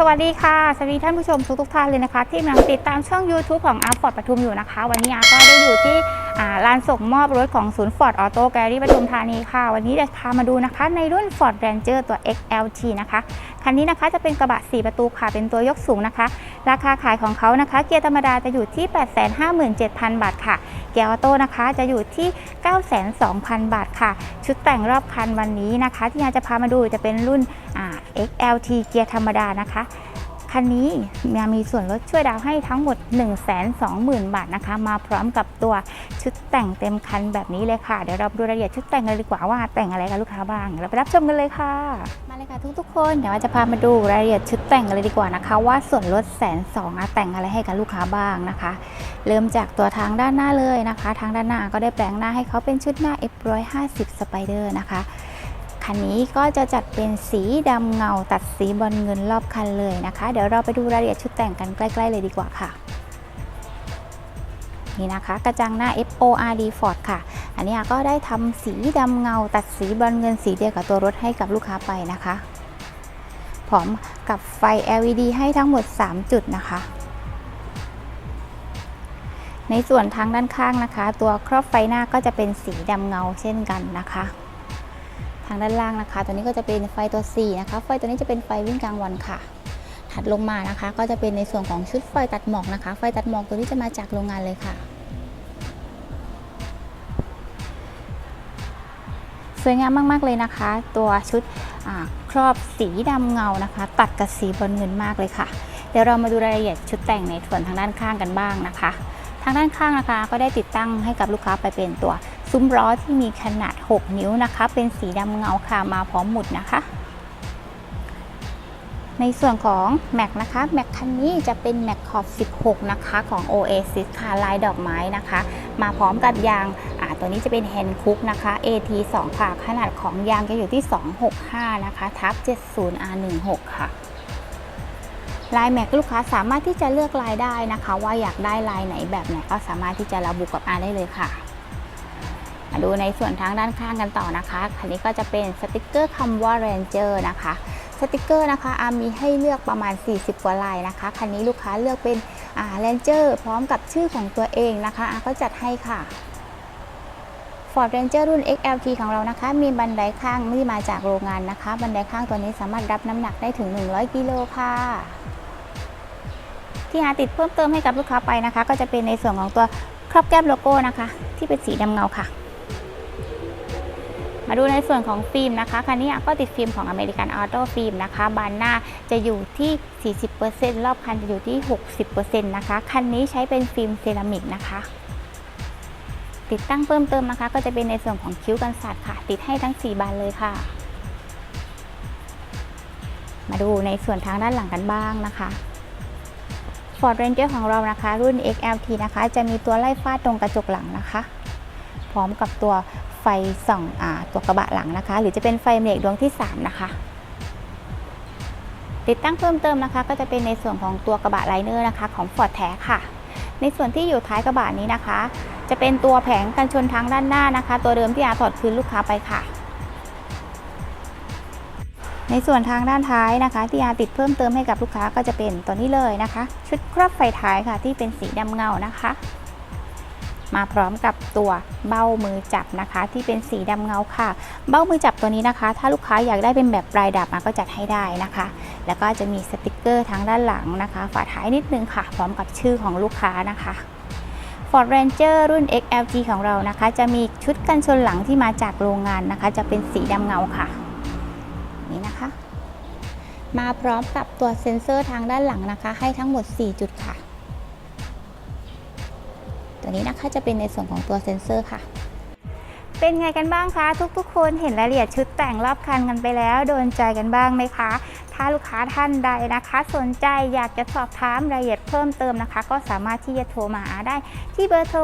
สวัสดีค่ะ สวัสดีท่านผู้ชมทุกทุกท่านเลยนะคะ ที่กำลังติดตามช่อง YouTube ของอาร์ฟอร์ดปทุมอยู่นะคะ วันนี้อาร์ก็ได้อยู่ที่ ลานส่งมอบรถของศูนย์ฟอร์ดออโต้แกลลี่ปทุมธานีค่ะ วันนี้จะพามาดูนะคะ ในรุ่น Ford Ranger ตัว XLT นะคะ คันนี้นะคะจะเป็นกระบะ 4 ประตูค่ะ เป็นตัวยกสูงนะคะ ราคาขายของเขานะคะ เกียร์ธรรมดาจะอยู่ที่ 857,000 บาทค่ะ เกียร์ออโต้นะคะจะอยู่ที่ 902,000 บาทค่ะ ชุดแต่งรอบคันวันนี้นะคะ ที่อาจะพามาดูจะเป็นรุ่น XLT เกียร์ธรรมดานะคะ คันนี้มีส่วนลดช่วยดาวให้ทั้งหมด 120,000 บาทนะคะ มาพร้อมกับตัวชุดแต่งเต็มคันแบบนี้เลยค่ะ เดี๋ยวเราดูรายละเอียดชุดแต่งกันเลยดีกว่าว่าแต่งอะไรกับลูกค้าบ้าง เราไปรับชมกันเลยค่ะ มาเลยค่ะทุกๆคนเดี๋ยวเราจะพามาดูรายละเอียดชุดแต่งกันเลยดีกว่านะคะ ว่าส่วนลดแสนสองแต่งอะไรให้กับลูกค้าบ้างนะคะ เริ่มจากตัวทางด้านหน้าเลยนะคะ ทางด้านหน้าก็ได้แปลงหน้าให้เขาเป็นชุดหน้า F150 Spider นะคะ คันนี้ก็จะจัดเป็นสีดำเงาตัดสีบอลเงินรอบคันเลยนะคะ เดี๋ยวเราไปดูรายละเอียดชุดแต่งกันใกล้ ๆ เลยดีกว่าค่ะนี่นะคะกระจังหน้า FORD Ford ค่ะ อันนี้ก็ได้ทำสีดำเงาตัดสีบอลเงินสีเดียวกับตัวรถให้กับลูกค้าไปนะคะ พร้อมกับไฟ LED ให้ทั้งหมด 3 จุดนะคะ ในส่วนทางด้านข้างนะคะ ตัวครอบไฟหน้าก็จะเป็นสีดำเงาเช่นกันนะคะ ทางด้านล่างนะคะ ตัวนี้ก็จะเป็นไฟตัว 4 นะคะ ไฟตัวนี้จะเป็นไฟวิ่งกลางวันค่ะ ถัดลงมานะคะ ก็จะเป็นในส่วนของชุดไฟตัดหมอกนะคะ ไฟตัดหมอกตัวนี้จะมาจากโรงงานเลยค่ะ สวยงามมาก ๆ เลยนะคะ ตัวชุดครอบสีดำเงานะคะ ตัดกับสีบอลเงินมากเลยค่ะ เดี๋ยวเรามาดูรายละเอียดชุดแต่งในส่วนทางด้านข้างกันบ้างนะคะ ทางด้านข้างนะคะ ก็ได้ติดตั้งให้กับลูกค้าไปเป็นตัว ซุ้มล้อที่มีขนาด 6 นิ้วนะคะ เป็นสีดำเงาค่ะมาพร้อมหมุดนะคะ ในส่วนของแม็กนะคะแม็กคันนี้จะเป็นแม็กขอบ 16 นะคะของ Oasis ค่ะลายดอกไม้นะคะ มาพร้อมกับยางตัวนี้จะเป็นแฮนด์คุกนะคะ AT 2 ค่ะขนาดของยางจะอยู่ที่ 265 นะคะทับ 70R16 ค่ะลายแม็กลูกค้าสามารถที่จะเลือกลายได้นะคะ ว่าอยากได้ลายไหนแบบไหนก็สามารถที่จะระบุกับอาได้เลยค่ะ ดูในส่วนทางด้านข้างกันต่อนะคะคันนี้ก็จะเป็นสติกเกอร์คำว่า Ranger นะคะสติกเกอร์นะคะอามีให้เลือกประมาณ 40 กว่าลายนะคะคันนี้ลูกค้าเลือกเป็นอ่า Ranger พร้อมกับชื่อของตัวเองนะคะอาก็จัดให้ค่ะ Ford Ranger รุ่น XLT ของเรานะคะ มีบันไดข้างที่มาจากโรงงานนะคะ บันไดข้างตัวนี้สามารถรับน้ำหนักได้ถึง 100 กิโลค่ะ ที่หาติดเพิ่มเติมให้กับลูกค้าไปนะคะ ก็จะเป็นในส่วนของตัวครอบแก้มโลโก้นะคะ ที่เป็นสีดำเงาค่ะ มาดูในส่วนของฟิล์มนะคะคันนี้ก็ติดฟิล์มของ American Auto Film นะคะบานหน้าจะอยู่ที่ 40%รอบคันจะอยู่ที่ 60%นะคะคันนี้ใช้เป็นฟิล์มเซรามิกนะคะติดตั้งเพิ่มเติมนะคะ ก็จะเป็นในส่วนของคิ้วกันสัตว์ค่ะ ติดให้ทั้ง 4 บานเลยค่ะ มาดูในส่วนทางด้านหลังกันบ้างนะคะ Ford Ranger ของเรานะคะ รุ่น XLT นะคะ จะมีตัวไล่ฟาดตรงกระจกหลังนะคะ พร้อมกับตัว ส่องอตัวกระบะหลังนะคะ หรือจะเป็นไฟเบรกดวงที่ 3 นะคะ ติดตั้งเพิ่มเติมนะคะ ก็จะเป็นในส่วนของตัวกระบะไลเนอร์นะคะ ของ Ford แท้ค่ะ ในส่วนที่อยู่ท้ายกระบะนี้นะคะ จะเป็นตัวแผงกันชนทางด้านหน้านะคะ ตัวเดิมที่อาถอดคืนลูกค้าไปค่ะในส่วนทางด้านท้ายนะคะที่อาติดเพิ่มเติมให้กับลูกค้าก็จะเป็นตัวนี้เลยนะคะ ชุดครอบไฟท้ายค่ะที่เป็นสีดำเงานะคะ มาพร้อมกับตัวเบ้ามือจับนะคะ ที่เป็นสีดำเงาค่ะ เบ้ามือจับตัวนี้นะคะ ถ้าลูกค้าอยากได้เป็นแบบปลายดับมาก็จัดให้ได้นะคะ แล้วก็จะมีสติกเกอร์ทางด้านหลังนะคะ ฝาท้ายนิดนึงค่ะ พร้อมกับชื่อของลูกค้านะคะ Ford Ranger รุ่น XLG ของเรานะคะ จะมีชุดกันชนหลังที่มาจากโรงงานนะคะ จะเป็นสีดำเงาค่ะ นี่นะคะ มาพร้อมกับตัวเซ็นเซอร์ทางด้านหลังนะคะ ให้ทั้งหมด 4 จุดค่ะ ตัวนี้นะคะจะเป็นในส่วนของตัวเซ็นเซอร์ค่ะ เป็นไงกันบ้างคะ ทุกๆ คนเห็นรายละเอียดชุดแต่งรอบคันกันไปแล้ว โดนใจกันบ้างไหมคะ ถ้าลูกค้าท่านใดนะคะ สนใจอยากจะสอบถามรายละเอียดเพิ่มเติมนะคะ ก็สามารถที่จะโทรมาหาได้ที่เบอร์โทร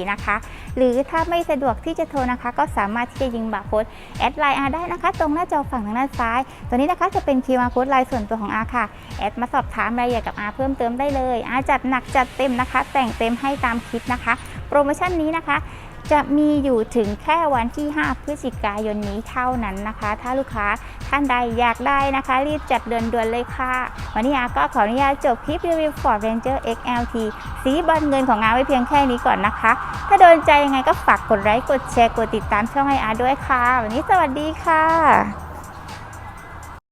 0992229244 นะคะ หรือถ้าไม่สะดวกที่จะโทรนะคะ ก็สามารถที่จะยิงบาร์โค้ดแอดไลน์อาได้นะคะ ตรงหน้าจอฝั่งทางด้านซ้าย ตัวนี้นะคะจะเป็น QR code ไลน์ส่วนตัวของอาค่ะแอดมาสอบถามรายละเอียดกับอาเพิ่มเติมได้เลยอาจัดหนักจัดเต็มนะคะ แต่งเต็มให้ตามคลิปนะคะ รโมชั่นนี้นะคะ จะมีอยู่ถึงแค่วันที่ 5 พฤศจิกายนนี้เท่านั้นนะคะ ถ้าลูกค้าท่านใดอยากได้นะคะ รีบจัดเดือนด่วนเลยค่ะ วันนี้อาก็ขออนุญาตจบคลิปรีวิว Ford Ranger XLT สีบอลเงินของอาไว้เพียงแค่นี้ก่อนนะคะ ถ้าโดนใจยังไงก็ฝากกดไลค์กดแชร์กดติดตามช่องให้อาด้วยค่ะ วันนี้สวัสดีค่ะ